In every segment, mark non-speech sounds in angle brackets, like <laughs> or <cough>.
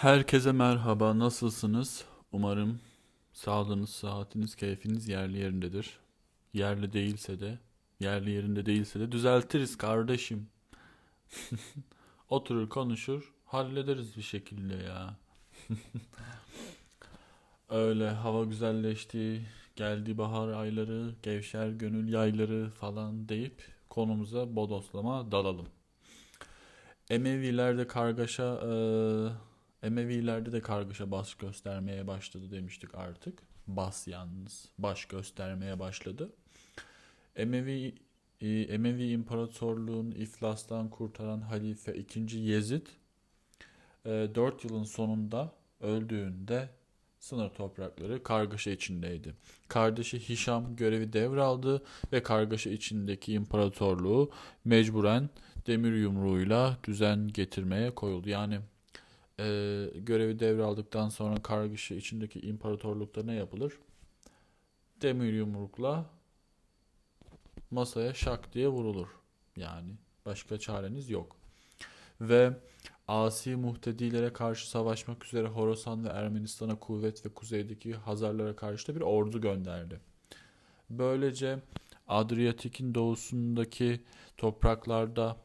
Herkese merhaba, nasılsınız? Umarım sağlığınız, sıhhatiniz, keyfiniz yerli yerindedir. Yerli değilse de, yerli yerinde değilse de düzeltiriz kardeşim. <laughs> Oturur konuşur, hallederiz bir şekilde ya. <laughs> Öyle hava güzelleşti, geldi bahar ayları, gevşer gönül yayları falan deyip konumuza bodoslama dalalım. Emevilerde kargaşa, eee, Emevilerde de kargaşa baş göstermeye başladı demiştik artık. Bas yalnız baş göstermeye başladı. Emevi e, Emevi İmparatorluğun iflastan kurtaran halife 2. Yezid e, 4 yılın sonunda öldüğünde sınır toprakları kargaşa içindeydi. Kardeşi Hişam görevi devraldı ve kargaşa içindeki imparatorluğu mecburen demir yumruğuyla düzen getirmeye koyuldu. Yani e, görevi devraldıktan sonra kargaşa içindeki imparatorlukta ne yapılır? Demir yumrukla masaya şak diye vurulur. Yani başka çareniz yok. Ve asi muhtedilere karşı savaşmak üzere Horasan ve Ermenistan'a kuvvet ve kuzeydeki Hazarlara karşı da bir ordu gönderdi. Böylece Adriyatik'in doğusundaki topraklarda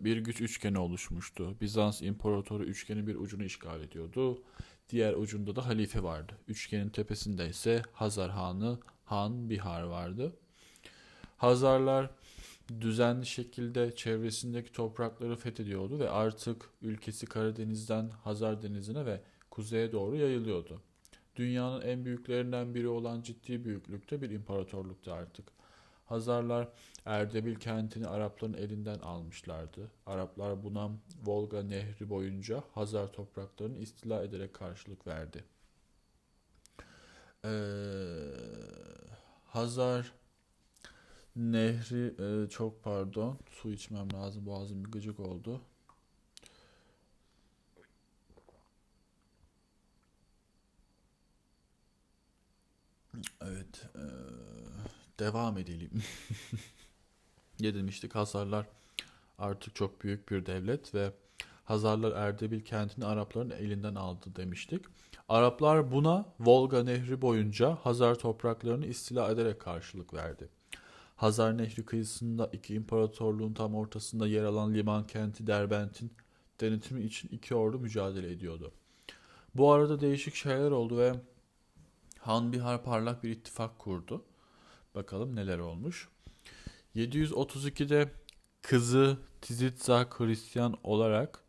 bir güç üçgeni oluşmuştu. Bizans İmparatoru üçgenin bir ucunu işgal ediyordu. Diğer ucunda da halife vardı. Üçgenin tepesinde ise Hazar Hanı Han Bihar vardı. Hazarlar düzenli şekilde çevresindeki toprakları fethediyordu ve artık ülkesi Karadeniz'den Hazar Denizi'ne ve kuzeye doğru yayılıyordu. Dünyanın en büyüklerinden biri olan ciddi büyüklükte bir imparatorluktu artık. Hazarlar Erdebil kentini Arapların elinden almışlardı. Araplar buna Volga Nehri boyunca Hazar topraklarını istila ederek karşılık verdi. Ee, Hazar Nehri e, çok pardon su içmem lazım boğazım bir gıcık oldu. Evet e, devam edelim. <laughs> Ne demiştik Hazarlar artık çok büyük bir devlet ve Hazarlar Erdebil kentini Arapların elinden aldı demiştik. Araplar buna Volga Nehri boyunca Hazar topraklarını istila ederek karşılık verdi. Hazar Nehri kıyısında iki imparatorluğun tam ortasında yer alan liman kenti Derbent'in denetimi için iki ordu mücadele ediyordu. Bu arada değişik şeyler oldu ve Han Bihar parlak bir ittifak kurdu. Bakalım neler olmuş. 732'de kızı Tizitza Hristiyan olarak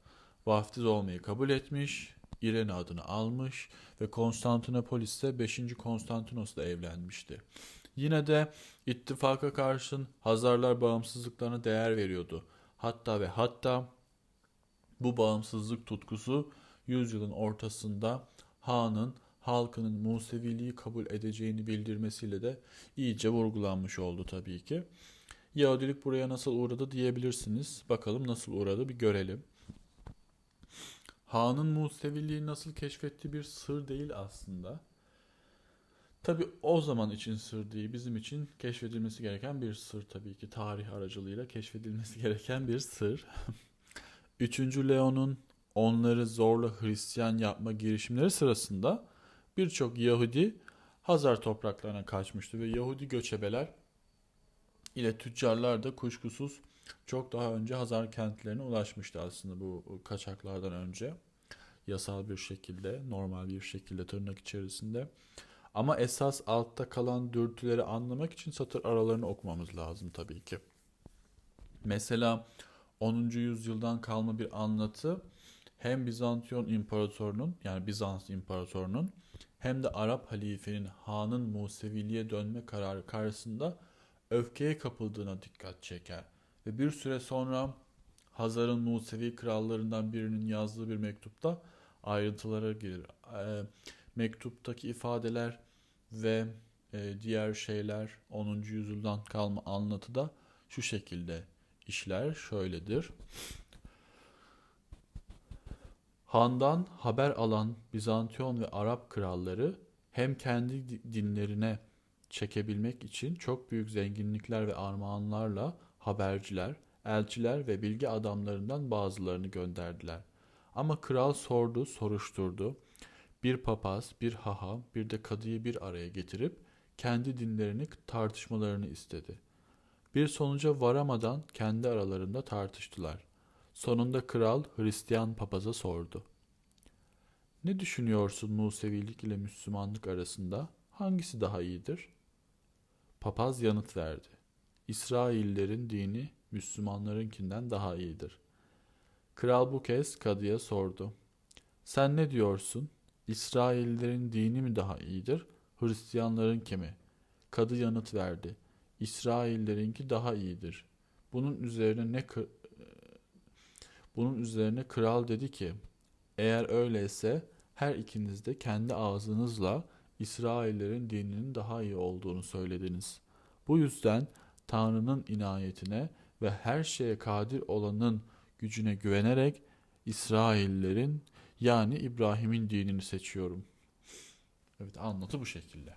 vaftiz olmayı kabul etmiş, İrene adını almış ve Konstantinopolis'te 5. Konstantinos'la evlenmişti. Yine de ittifaka karşın Hazarlar bağımsızlıklarına değer veriyordu. Hatta ve hatta bu bağımsızlık tutkusu yüzyılın ortasında Han'ın halkının Museviliği kabul edeceğini bildirmesiyle de iyice vurgulanmış oldu tabii ki. Yahudilik buraya nasıl uğradı diyebilirsiniz. Bakalım nasıl uğradı bir görelim. Han'ın Museviliği nasıl keşfettiği bir sır değil aslında. Tabi o zaman için sır değil, bizim için keşfedilmesi gereken bir sır tabii ki. Tarih aracılığıyla keşfedilmesi <laughs> gereken bir sır. Üçüncü Leon'un onları zorla Hristiyan yapma girişimleri sırasında birçok Yahudi Hazar topraklarına kaçmıştı ve Yahudi göçebeler ile tüccarlar da kuşkusuz çok daha önce Hazar kentlerine ulaşmıştı aslında bu kaçaklardan önce. Yasal bir şekilde, normal bir şekilde tırnak içerisinde. Ama esas altta kalan dürtüleri anlamak için satır aralarını okumamız lazım tabii ki. Mesela 10. yüzyıldan kalma bir anlatı hem Bizantiyon İmparatorunun yani Bizans İmparatorunun hem de Arap halifenin Han'ın Museviliğe dönme kararı karşısında öfkeye kapıldığına dikkat çeker. Ve bir süre sonra Hazar'ın Musevi krallarından birinin yazdığı bir mektupta ayrıntılara girir. E, mektuptaki ifadeler ve e, diğer şeyler 10. yüzyıldan kalma anlatıda şu şekilde işler şöyledir. Han'dan haber alan Bizantiyon ve Arap kralları hem kendi dinlerine çekebilmek için çok büyük zenginlikler ve armağanlarla haberciler, elçiler ve bilgi adamlarından bazılarını gönderdiler. Ama kral sordu, soruşturdu. Bir papaz, bir haham, bir de kadıyı bir araya getirip kendi dinlerini tartışmalarını istedi. Bir sonuca varamadan kendi aralarında tartıştılar. Sonunda kral Hristiyan papaza sordu. Ne düşünüyorsun Musevilik ile Müslümanlık arasında? Hangisi daha iyidir? Papaz yanıt verdi. İsraillerin dini Müslümanlarınkinden daha iyidir. Kral bu kez kadıya sordu. Sen ne diyorsun? İsraillerin dini mi daha iyidir, Hristiyanların kimi? Kadı yanıt verdi. İsraillerinki daha iyidir. Bunun üzerine ne bunun üzerine kral dedi ki, eğer öyleyse her ikiniz de kendi ağzınızla İsraillerin dininin daha iyi olduğunu söylediniz. Bu yüzden Tanrı'nın inayetine ve her şeye kadir olanın gücüne güvenerek İsraillerin yani İbrahim'in dinini seçiyorum. Evet anlatı bu şekilde.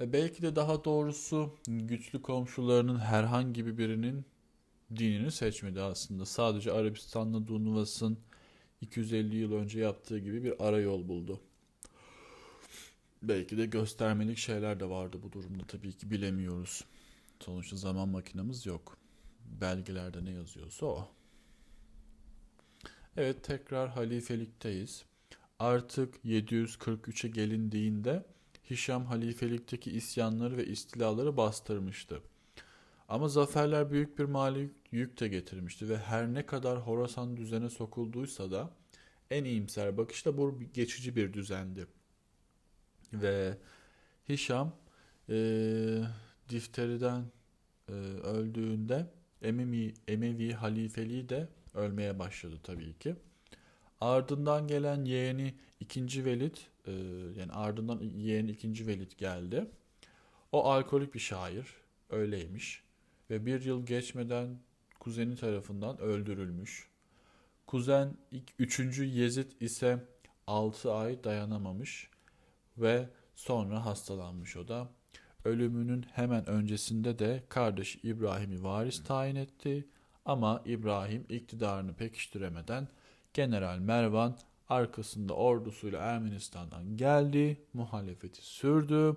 Ve belki de daha doğrusu güçlü komşularının herhangi birinin dinini seçmedi aslında. Sadece Arabistan'la Dunvas'ın 250 yıl önce yaptığı gibi bir arayol buldu. Belki de göstermelik şeyler de vardı bu durumda tabii ki bilemiyoruz. Sonuçta zaman makinemiz yok. Belgelerde ne yazıyorsa o. Evet tekrar halifelikteyiz. Artık 743'e gelindiğinde Hişam halifelikteki isyanları ve istilaları bastırmıştı. Ama zaferler büyük bir mali yük de getirmişti ve her ne kadar Horasan düzene sokulduysa da en iyimser bakışta bu geçici bir düzendi. Ve Hişam e, difteriden e, öldüğünde Emevi, Emevi halifeliği de ölmeye başladı tabii ki. Ardından gelen yeğeni 2. Velid e, yani ardından yeğeni 2. Velid geldi. O alkolik bir şair öyleymiş ve bir yıl geçmeden kuzeni tarafından öldürülmüş. Kuzen 3. Yezid ise 6 ay dayanamamış ve sonra hastalanmış o da. Ölümünün hemen öncesinde de kardeş İbrahim'i varis tayin etti ama İbrahim iktidarını pekiştiremeden General Mervan arkasında ordusuyla Ermenistan'dan geldi, muhalefeti sürdü.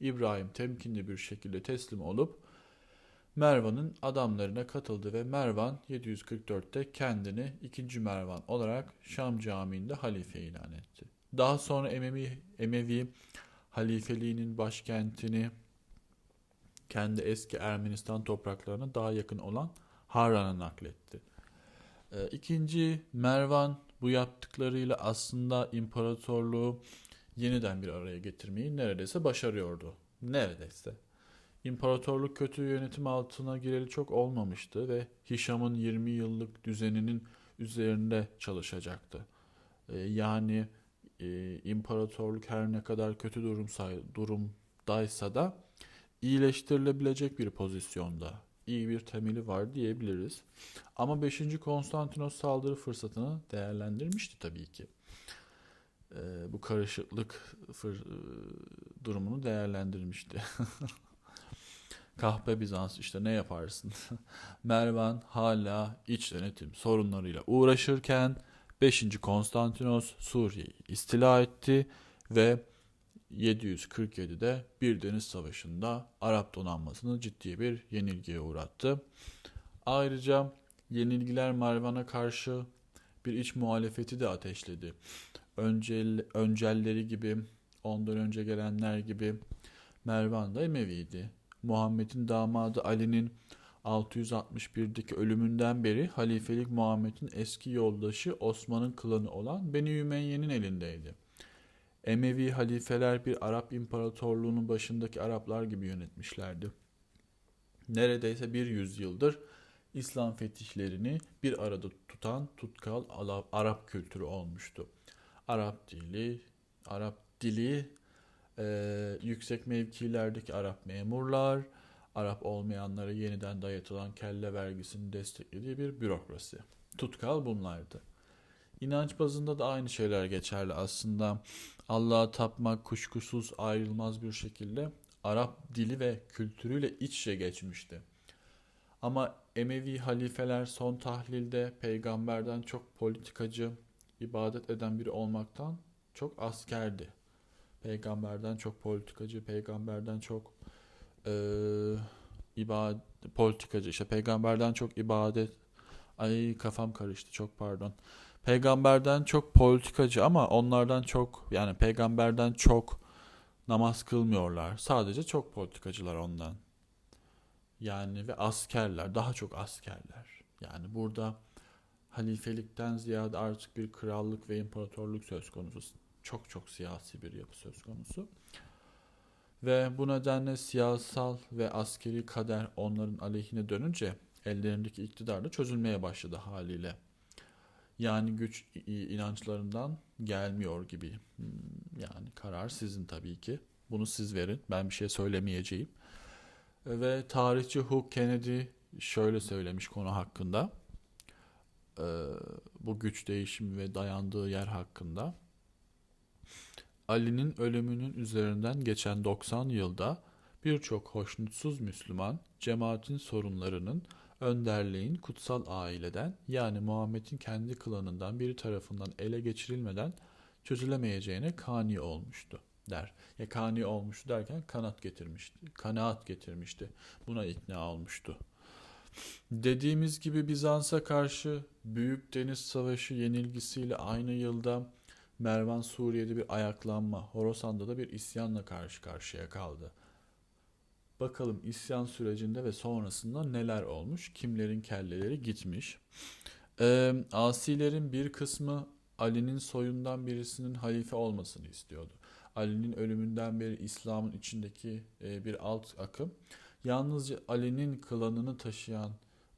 İbrahim temkinli bir şekilde teslim olup Mervan'ın adamlarına katıldı ve Mervan 744'te kendini 2. Mervan olarak Şam Camii'nde halife ilan etti. Daha sonra Emevi, Emevi halifeliğinin başkentini kendi eski Ermenistan topraklarına daha yakın olan Harran'a nakletti. Ee, ikinci Mervan bu yaptıklarıyla aslında imparatorluğu yeniden bir araya getirmeyi neredeyse başarıyordu. Neredeyse. İmparatorluk kötü yönetim altına gireli çok olmamıştı ve Hişam'ın 20 yıllık düzeninin üzerinde çalışacaktı. Ee, yani e, imparatorluk her ne kadar kötü durum durumdaysa da iyileştirilebilecek bir pozisyonda. iyi bir temeli var diyebiliriz. Ama 5. Konstantinos saldırı fırsatını değerlendirmişti tabii ki. E, bu karışıklık fır, durumunu değerlendirmişti. <laughs> Kahpe Bizans işte ne yaparsın? <laughs> Mervan hala iç denetim sorunlarıyla uğraşırken 5. Konstantinos Suriye'yi istila etti ve 747'de bir deniz savaşında Arap donanmasını ciddi bir yenilgiye uğrattı. Ayrıca yenilgiler Mervan'a karşı bir iç muhalefeti de ateşledi. Öncel, öncelleri gibi, ondan önce gelenler gibi Mervan da Emevi'ydi. Muhammed'in damadı Ali'nin 661'deki ölümünden beri halifelik Muhammed'in eski yoldaşı Osman'ın klanı olan Beni Ümeyye'nin elindeydi. Emevi halifeler bir Arap imparatorluğunun başındaki Araplar gibi yönetmişlerdi. Neredeyse bir yüzyıldır İslam fetihlerini bir arada tutan tutkal Arap kültürü olmuştu. Arap dili, Arap dili, e, yüksek mevkilerdeki Arap memurlar, Arap olmayanlara yeniden dayatılan kelle vergisini desteklediği bir bürokrasi. Tutkal bunlardı. İnanç bazında da aynı şeyler geçerli aslında. Allah'a tapmak kuşkusuz ayrılmaz bir şekilde Arap dili ve kültürüyle iç içe geçmişti. Ama Emevi halifeler son tahlilde peygamberden çok politikacı, ibadet eden biri olmaktan çok askerdi. Peygamberden çok politikacı, peygamberden çok eee ibadet politikacı işte peygamberden çok ibadet ay kafam karıştı çok pardon. Peygamberden çok politikacı ama onlardan çok yani peygamberden çok namaz kılmıyorlar. Sadece çok politikacılar ondan. Yani ve askerler, daha çok askerler. Yani burada halifelikten ziyade artık bir krallık ve imparatorluk söz konusu. Çok çok siyasi bir yapı söz konusu. Ve bu nedenle siyasal ve askeri kader onların aleyhine dönünce ellerindeki iktidar da çözülmeye başladı haliyle. Yani güç inançlarından gelmiyor gibi. Hmm, Yani karar sizin tabii ki. Bunu siz verin. Ben bir şey söylemeyeceğim. Ve tarihçi Hugh Kennedy şöyle söylemiş konu hakkında. Ee, bu güç değişimi ve dayandığı yer hakkında. Ali'nin ölümünün üzerinden geçen 90 yılda birçok hoşnutsuz Müslüman cemaatin sorunlarının önderliğin kutsal aileden yani Muhammed'in kendi klanından biri tarafından ele geçirilmeden çözülemeyeceğine kani olmuştu der. Ya kani olmuştu derken kanat getirmişti. Kanaat getirmişti. Buna ikna olmuştu. Dediğimiz gibi Bizans'a karşı Büyük Deniz Savaşı yenilgisiyle aynı yılda Mervan Suriye'de bir ayaklanma, Horasan'da da bir isyanla karşı karşıya kaldı. Bakalım isyan sürecinde ve sonrasında neler olmuş, kimlerin kelleleri gitmiş. Ee, asilerin bir kısmı Ali'nin soyundan birisinin halife olmasını istiyordu. Ali'nin ölümünden beri İslam'ın içindeki e, bir alt akım yalnızca Ali'nin klanını taşıyan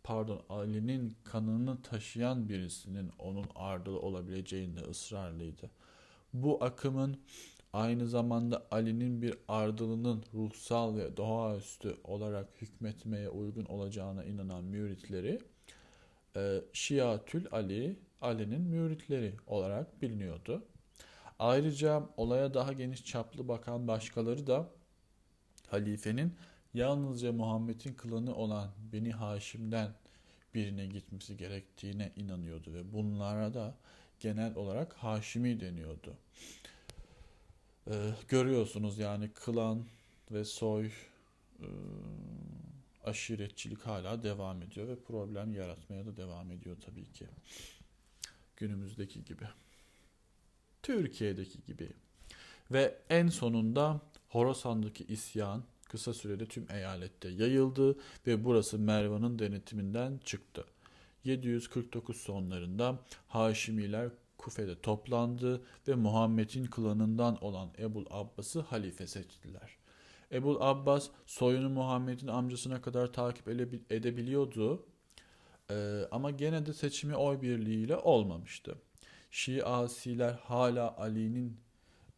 pardon Ali'nin kanını taşıyan birisinin onun ardılı olabileceğinde ısrarlıydı. Bu akımın aynı zamanda Ali'nin bir ardılının ruhsal ve doğaüstü olarak hükmetmeye uygun olacağına inanan müritleri e, Şiatül Ali, Ali'nin müritleri olarak biliniyordu. Ayrıca olaya daha geniş çaplı bakan başkaları da halifenin yalnızca Muhammed'in klanı olan Beni Haşim'den birine gitmesi gerektiğine inanıyordu ve bunlara da genel olarak Haşimi deniyordu. Ee, görüyorsunuz yani klan ve soy e, aşiretçilik hala devam ediyor ve problem yaratmaya da devam ediyor tabii ki. Günümüzdeki gibi. Türkiye'deki gibi. Ve en sonunda Horasan'daki isyan kısa sürede tüm eyalette yayıldı ve burası Mervan'ın denetiminden çıktı. 749 sonlarında Haşimiler Kufe'de toplandı ve Muhammed'in klanından olan Ebul Abbas'ı halife seçtiler. Ebul Abbas soyunu Muhammed'in amcasına kadar takip edebiliyordu Ee, ama gene de seçimi oy birliğiyle olmamıştı. Şiasiler hala Ali'nin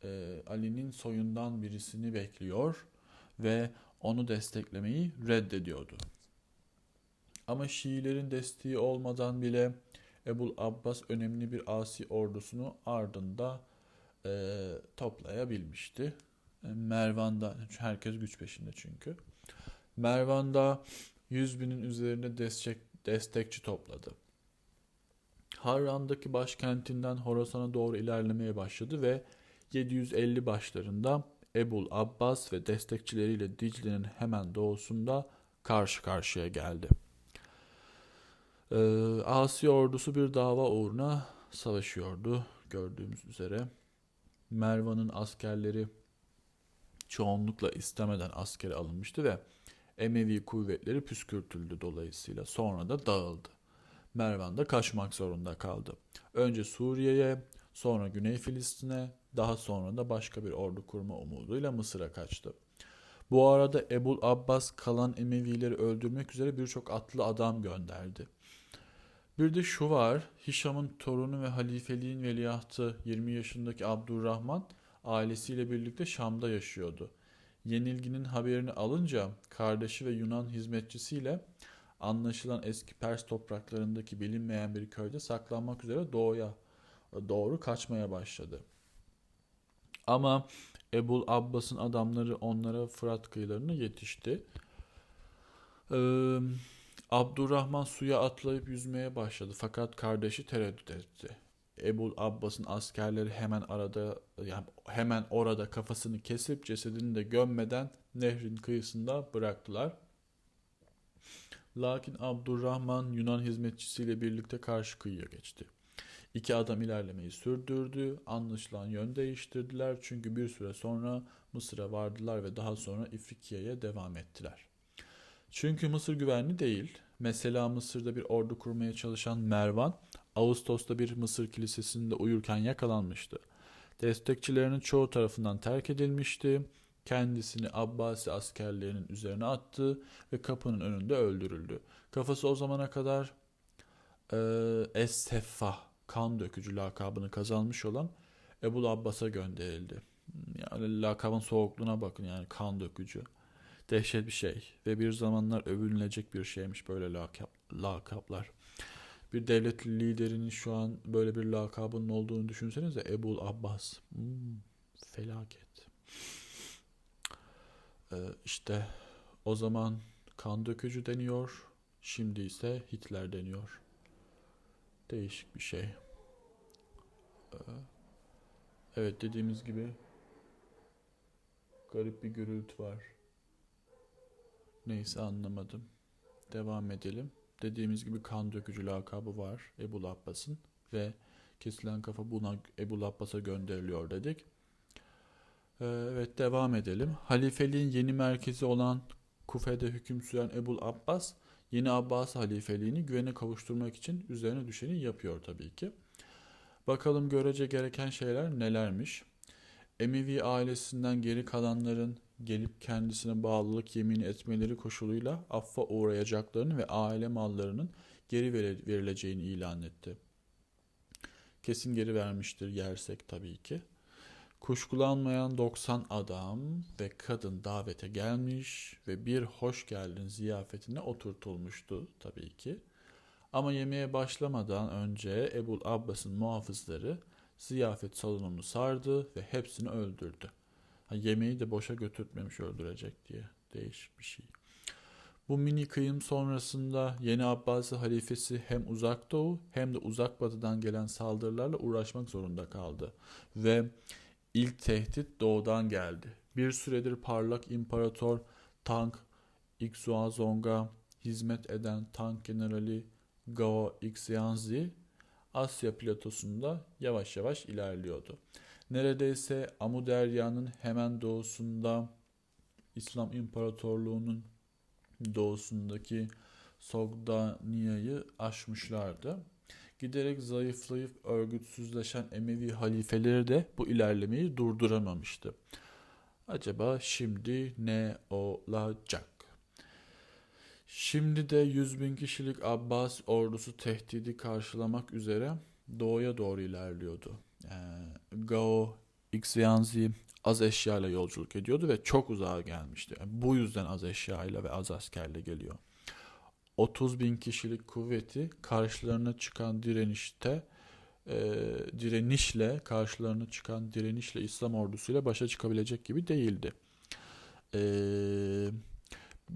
e, Ali'nin soyundan birisini bekliyor ve onu desteklemeyi reddediyordu. Ama Şiilerin desteği olmadan bile Ebul Abbas önemli bir asi ordusunu ardında e, toplayabilmişti. E, Mervan'da, herkes güç peşinde çünkü. Mervan'da 100 binin üzerinde destek, destekçi topladı. Harran'daki başkentinden Horasan'a doğru ilerlemeye başladı ve 750 başlarında Ebul Abbas ve destekçileriyle Dicle'nin hemen doğusunda karşı karşıya geldi. Ee, Asi ordusu bir dava uğruna savaşıyordu gördüğümüz üzere. Mervan'ın askerleri çoğunlukla istemeden askere alınmıştı ve Emevi kuvvetleri püskürtüldü dolayısıyla sonra da dağıldı. Mervan da kaçmak zorunda kaldı. Önce Suriye'ye, sonra Güney Filistin'e, daha sonra da başka bir ordu kurma umuduyla Mısır'a kaçtı. Bu arada Ebul Abbas kalan Emevileri öldürmek üzere birçok atlı adam gönderdi. Bir de şu var, Hişam'ın torunu ve halifeliğin veliahtı 20 yaşındaki Abdurrahman ailesiyle birlikte Şam'da yaşıyordu. Yenilginin haberini alınca kardeşi ve Yunan hizmetçisiyle anlaşılan eski Pers topraklarındaki bilinmeyen bir köyde saklanmak üzere doğuya doğru kaçmaya başladı. Ama Ebul Abbas'ın adamları onlara Fırat kıyılarına yetişti. Ee, Abdurrahman suya atlayıp yüzmeye başladı fakat kardeşi tereddüt etti. Ebul Abbas'ın askerleri hemen arada yani hemen orada kafasını kesip cesedini de gömmeden nehrin kıyısında bıraktılar. Lakin Abdurrahman Yunan hizmetçisiyle birlikte karşı kıyıya geçti. İki adam ilerlemeyi sürdürdü. Anlaşılan yön değiştirdiler çünkü bir süre sonra Mısır'a vardılar ve daha sonra İfrikiye'ye devam ettiler. Çünkü Mısır güvenli değil. Mesela Mısır'da bir ordu kurmaya çalışan Mervan, Ağustos'ta bir Mısır kilisesinde uyurken yakalanmıştı. Destekçilerinin çoğu tarafından terk edilmişti. Kendisini Abbasi askerlerinin üzerine attı ve kapının önünde öldürüldü. Kafası o zamana kadar e, Es-Seffah, kan dökücü lakabını kazanmış olan Ebul Abbas'a gönderildi. Yani lakabın soğukluğuna bakın yani kan dökücü. Dehşet bir şey ve bir zamanlar övünülecek bir şeymiş böyle lakap, lakaplar. Bir devlet liderinin şu an böyle bir lakabının olduğunu düşünsenize Ebul Abbas. Hmm, felaket. Ee, işte o zaman kan dökücü deniyor. Şimdi ise Hitler deniyor. Değişik bir şey. Ee, evet dediğimiz gibi garip bir gürültü var. Neyse anlamadım. Devam edelim. Dediğimiz gibi kan dökücü lakabı var Ebu Abbas'ın ve kesilen kafa buna Ebu Abbas'a gönderiliyor dedik. Ee, evet devam edelim. Halifeliğin yeni merkezi olan Kufe'de hüküm süren Ebu Abbas yeni Abbas halifeliğini güvene kavuşturmak için üzerine düşeni yapıyor tabii ki. Bakalım görece gereken şeyler nelermiş? Emevi ailesinden geri kalanların gelip kendisine bağlılık yemini etmeleri koşuluyla affa uğrayacaklarını ve aile mallarının geri verileceğini ilan etti. Kesin geri vermiştir yersek tabii ki. Kuşkulanmayan 90 adam ve kadın davete gelmiş ve bir hoş geldin ziyafetine oturtulmuştu tabii ki. Ama yemeğe başlamadan önce Ebul Abbas'ın muhafızları ziyafet salonunu sardı ve hepsini öldürdü. Ha, yemeği de boşa götürtmemiş öldürecek diye. Değişik bir şey. Bu mini kıyım sonrasında yeni Abbasi halifesi hem uzak doğu hem de uzak batıdan gelen saldırılarla uğraşmak zorunda kaldı. Ve ilk tehdit doğudan geldi. Bir süredir parlak imparator Tank Ixuazong'a hizmet eden tank generali Gao Xianzi Asya platosunda yavaş yavaş ilerliyordu. Neredeyse Amuderya'nın hemen doğusunda İslam İmparatorluğu'nun doğusundaki Sogdania'yı aşmışlardı. Giderek zayıflayıp örgütsüzleşen Emevi halifeleri de bu ilerlemeyi durduramamıştı. Acaba şimdi ne olacak? Şimdi de 100 bin kişilik Abbas ordusu tehdidi karşılamak üzere doğuya doğru ilerliyordu. Ee, Gao, Xianzi az eşyayla yolculuk ediyordu ve çok uzağa gelmişti. Yani bu yüzden az eşyayla ve az askerle geliyor. 30 bin kişilik kuvveti karşılarına çıkan direnişte e, direnişle karşılarına çıkan direnişle İslam ordusuyla başa çıkabilecek gibi değildi. E,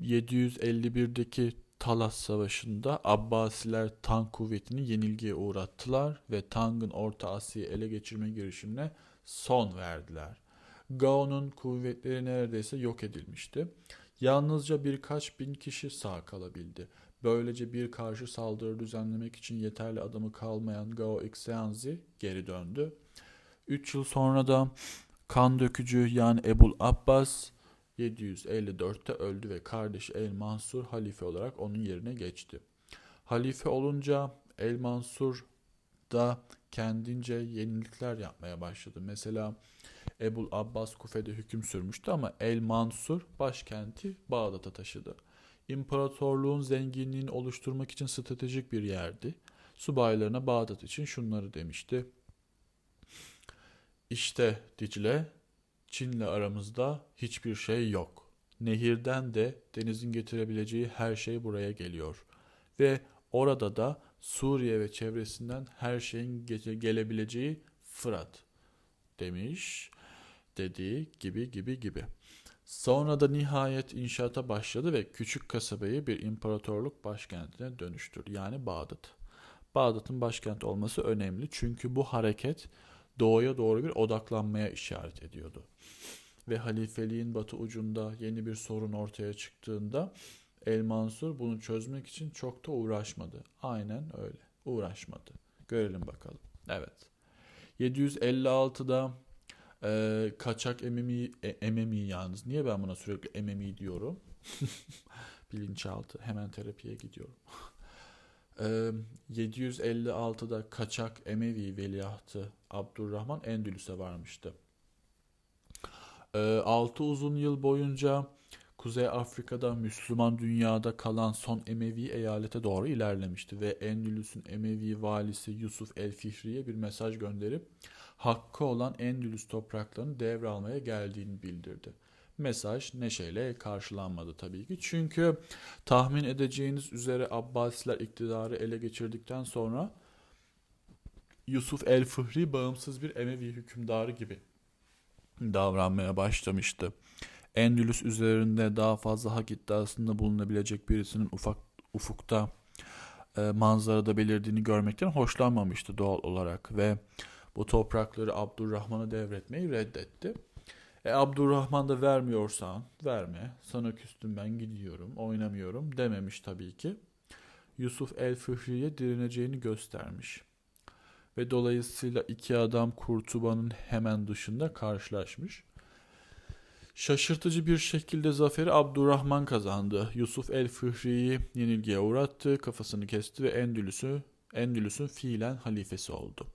751'deki Talas Savaşı'nda Abbasiler Tang kuvvetini yenilgiye uğrattılar ve Tang'ın Orta Asya'yı ele geçirme girişimine son verdiler. Gao'nun kuvvetleri neredeyse yok edilmişti. Yalnızca birkaç bin kişi sağ kalabildi. Böylece bir karşı saldırı düzenlemek için yeterli adamı kalmayan Gao Xianzi geri döndü. Üç yıl sonra da kan dökücü yani Ebul Abbas 754'te öldü ve kardeşi El Mansur halife olarak onun yerine geçti. Halife olunca El Mansur da kendince yenilikler yapmaya başladı. Mesela Ebul Abbas Kufe'de hüküm sürmüştü ama El Mansur başkenti Bağdat'a taşıdı. İmparatorluğun zenginliğini oluşturmak için stratejik bir yerdi. Subaylarına Bağdat için şunları demişti. İşte Dicle, Çin'le aramızda hiçbir şey yok. Nehirden de denizin getirebileceği her şey buraya geliyor. Ve orada da Suriye ve çevresinden her şeyin gelebileceği Fırat demiş. Dediği gibi gibi gibi. Sonra da nihayet inşaata başladı ve küçük kasabayı bir imparatorluk başkentine dönüştürdü. Yani Bağdat. Bağdat'ın başkent olması önemli çünkü bu hareket doğuya doğru bir odaklanmaya işaret ediyordu. Ve halifeliğin batı ucunda yeni bir sorun ortaya çıktığında El Mansur bunu çözmek için çok da uğraşmadı. Aynen öyle. Uğraşmadı. Görelim bakalım. Evet. 756'da e, kaçak Ememi, e, Ememi yalnız. Niye ben buna sürekli Ememi diyorum? <laughs> Bilinçaltı. Hemen terapiye gidiyorum. <laughs> e, 756'da kaçak Emevi veliahtı Abdurrahman Endülüs'e varmıştı. E, 6 uzun yıl boyunca Kuzey Afrika'da Müslüman dünyada kalan son Emevi eyalete doğru ilerlemişti ve Endülüs'ün Emevi valisi Yusuf el-Fihri'ye bir mesaj gönderip hakkı olan Endülüs topraklarını devralmaya geldiğini bildirdi. Mesaj neşeyle karşılanmadı tabii ki. Çünkü tahmin edeceğiniz üzere Abbasiler iktidarı ele geçirdikten sonra Yusuf el-Fihri bağımsız bir Emevi hükümdarı gibi davranmaya başlamıştı. Endülüs üzerinde daha fazla hak iddiasında bulunabilecek birisinin ufak ufukta e, manzarada belirdiğini görmekten hoşlanmamıştı doğal olarak ve bu toprakları Abdurrahman'a devretmeyi reddetti. E Abdurrahman da vermiyorsan verme, sana küstüm ben gidiyorum, oynamıyorum dememiş tabii ki. Yusuf el-Fihri'ye direneceğini göstermiş. Ve dolayısıyla iki adam Kurtuba'nın hemen dışında karşılaşmış. Şaşırtıcı bir şekilde zaferi Abdurrahman kazandı. Yusuf el-Fihri'yi yenilgiye uğrattı, kafasını kesti ve Endülüs'ü Endülüs'ün fiilen halifesi oldu.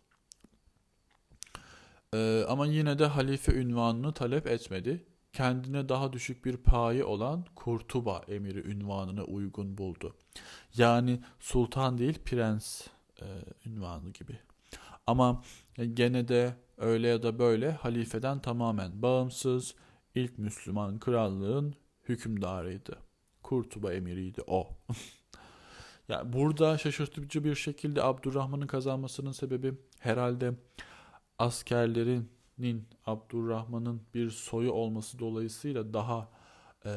Ee, ama yine de halife ünvanını talep etmedi. Kendine daha düşük bir payı olan Kurtuba emiri ünvanını uygun buldu. Yani sultan değil prens e, ünvanı gibi. Ama gene de öyle ya da böyle halifeden tamamen bağımsız ilk Müslüman krallığın hükümdarıydı. Kurtuba emiriydi o. <laughs> yani burada şaşırtıcı bir şekilde Abdurrahman'ın kazanmasının sebebi herhalde askerlerinin Abdurrahman'ın bir soyu olması dolayısıyla daha e,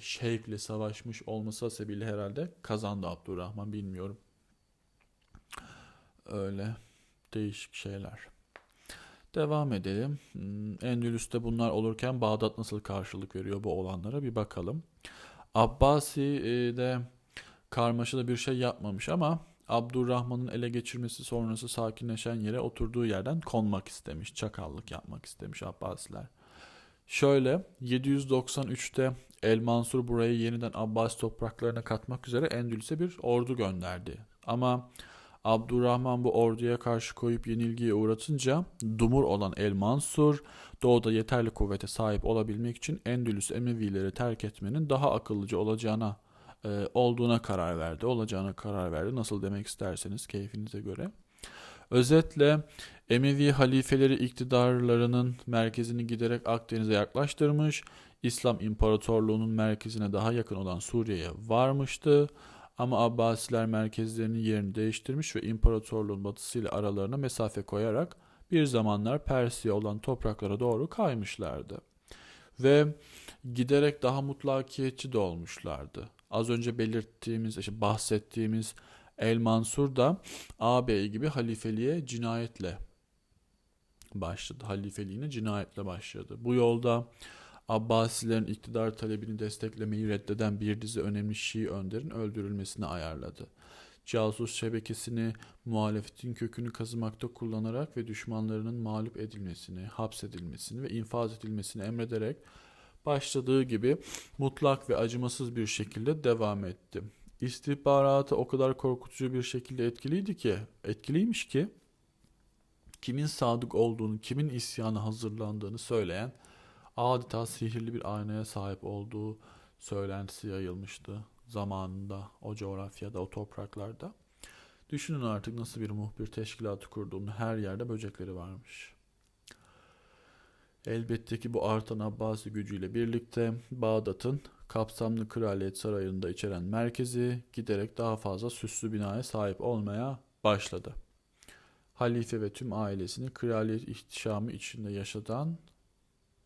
şevkle savaşmış olması sebebiyle herhalde kazandı Abdurrahman bilmiyorum. Öyle değişik şeyler. Devam edelim. Hmm, Endülüs'te bunlar olurken Bağdat nasıl karşılık veriyor bu olanlara bir bakalım. Abbasi de karmaşada bir şey yapmamış ama Abdurrahman'ın ele geçirmesi sonrası sakinleşen yere oturduğu yerden konmak istemiş. Çakallık yapmak istemiş Abbasiler. Şöyle 793'te El Mansur burayı yeniden Abbas topraklarına katmak üzere Endülüs'e bir ordu gönderdi. Ama Abdurrahman bu orduya karşı koyup yenilgiye uğratınca Dumur olan El Mansur doğuda yeterli kuvvete sahip olabilmek için Endülüs Emevileri terk etmenin daha akıllıca olacağına e, olduğuna karar verdi. Olacağına karar verdi. Nasıl demek isterseniz keyfinize göre. Özetle Emevi halifeleri iktidarlarının merkezini giderek Akdeniz'e yaklaştırmış, İslam İmparatorluğu'nun merkezine daha yakın olan Suriye'ye varmıştı. Ama Abbasiler merkezlerinin yerini değiştirmiş ve imparatorluğun batısıyla aralarına mesafe koyarak bir zamanlar Persiye olan topraklara doğru kaymışlardı. Ve giderek daha mutlakiyetçi de olmuşlardı. Az önce belirttiğimiz, işte bahsettiğimiz El Mansur da ağabey gibi halifeliğe cinayetle başladı. Halifeliğine cinayetle başladı. Bu yolda Abbasilerin iktidar talebini desteklemeyi reddeden bir dizi önemli Şii önderin öldürülmesini ayarladı. Casus şebekesini muhalefetin kökünü kazımakta kullanarak ve düşmanlarının mağlup edilmesini, hapsedilmesini ve infaz edilmesini emrederek başladığı gibi mutlak ve acımasız bir şekilde devam etti. İstihbaratı o kadar korkutucu bir şekilde etkiliydi ki, etkiliymiş ki kimin sadık olduğunu, kimin isyana hazırlandığını söyleyen adeta sihirli bir aynaya sahip olduğu söylentisi yayılmıştı zamanında o coğrafyada, o topraklarda. Düşünün artık nasıl bir muhbir teşkilatı kurduğunu her yerde böcekleri varmış. Elbette ki bu artan Abbasi gücüyle birlikte Bağdat'ın kapsamlı kraliyet sarayında içeren merkezi giderek daha fazla süslü binaya sahip olmaya başladı. Halife ve tüm ailesini kraliyet ihtişamı içinde yaşatan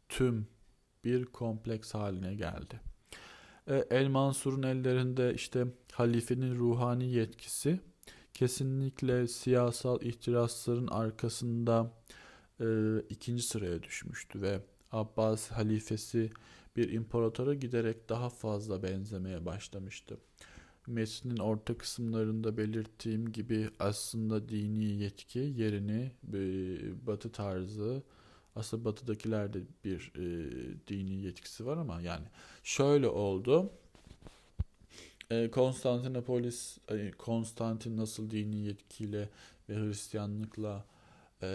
tüm bir kompleks haline geldi. E, El Mansur'un ellerinde işte halifenin ruhani yetkisi kesinlikle siyasal ihtirasların arkasında e, ikinci sıraya düşmüştü ve Abbas halifesi bir imparatora giderek daha fazla benzemeye başlamıştı. Metnin orta kısımlarında belirttiğim gibi aslında dini yetki yerini e, batı tarzı aslında batıdakilerde bir e, dini yetkisi var ama yani şöyle oldu. E, Konstantinopolis, Konstantin nasıl dini yetkiyle ve Hristiyanlıkla e,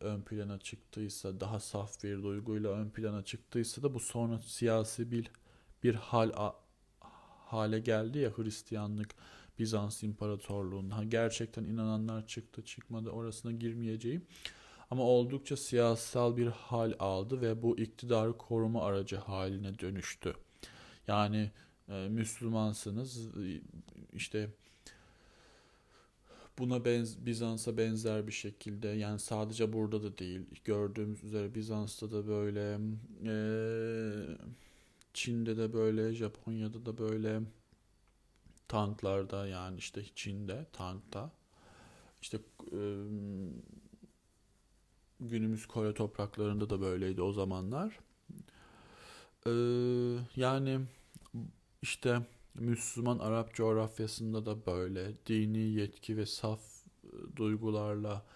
ön plana çıktıysa, daha saf bir duyguyla ön plana çıktıysa da bu sonra siyasi bir bir hal a- hale geldi ya Hristiyanlık Bizans İmparatorluğu'nun. Ha, gerçekten inananlar çıktı çıkmadı orasına girmeyeceğim. Ama oldukça siyasal bir hal aldı ve bu iktidarı koruma aracı haline dönüştü. Yani e, Müslümansınız işte buna benz Bizans'a benzer bir şekilde yani sadece burada da değil gördüğümüz üzere Bizans'ta da böyle e, Çin'de de böyle Japonya'da da böyle tanklarda yani işte Çin'de tankta işte e, günümüz Kore topraklarında da böyleydi o zamanlar. E, yani işte Müslüman Arap coğrafyasında da böyle dini yetki ve saf e, duygularla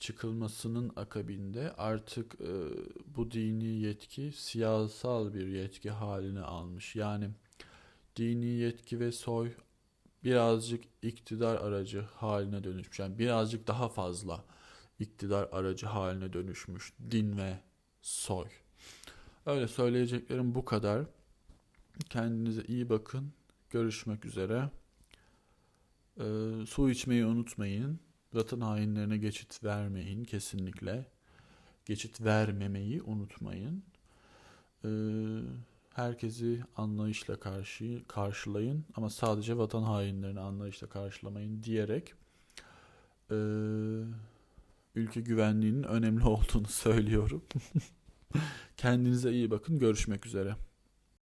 çıkılmasının akabinde artık e, bu dini yetki siyasal bir yetki haline almış. Yani dini yetki ve soy birazcık iktidar aracı haline dönüşmüş. Yani birazcık daha fazla iktidar aracı haline dönüşmüş din ve soy. Öyle söyleyeceklerim bu kadar. Kendinize iyi bakın. Görüşmek üzere. Ee, su içmeyi unutmayın. Vatan hainlerine geçit vermeyin kesinlikle. Geçit vermemeyi unutmayın. Ee, herkesi anlayışla karşı karşılayın ama sadece vatan hainlerini anlayışla karşılamayın diyerek e, ülke güvenliğinin önemli <laughs> olduğunu söylüyorum. <laughs> Kendinize iyi bakın. Görüşmek üzere.